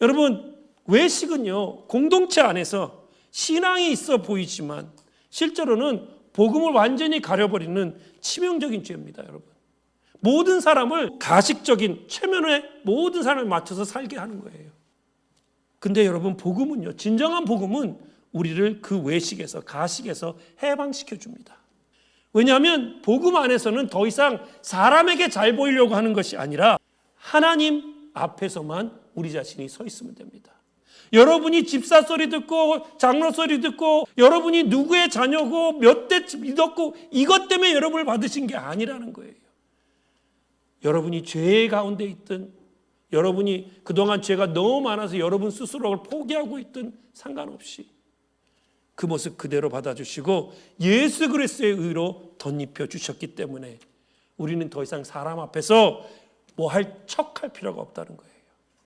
여러분, 외식은요, 공동체 안에서 신앙이 있어 보이지만 실제로는 복음을 완전히 가려버리는 치명적인 죄입니다, 여러분. 모든 사람을 가식적인 최면에 모든 사람을 맞춰서 살게 하는 거예요. 근데 여러분, 복음은요, 진정한 복음은 우리를 그 외식에서, 가식에서 해방시켜 줍니다. 왜냐하면 복음 안에서는 더 이상 사람에게 잘 보이려고 하는 것이 아니라 하나님 앞에서만 우리 자신이 서 있으면 됩니다. 여러분이 집사 소리 듣고 장로 소리 듣고 여러분이 누구의 자녀고 몇 대 믿었고 이것 때문에 여러분을 받으신 게 아니라는 거예요. 여러분이 죄 가운데 있든 여러분이 그동안 죄가 너무 많아서 여러분 스스로를 포기하고 있든 상관없이 그 모습 그대로 받아주시고 예수 그리스도의 의로 덧입혀 주셨기 때문에 우리는 더 이상 사람 앞에서 뭐 할 척할 필요가 없다는 거예요.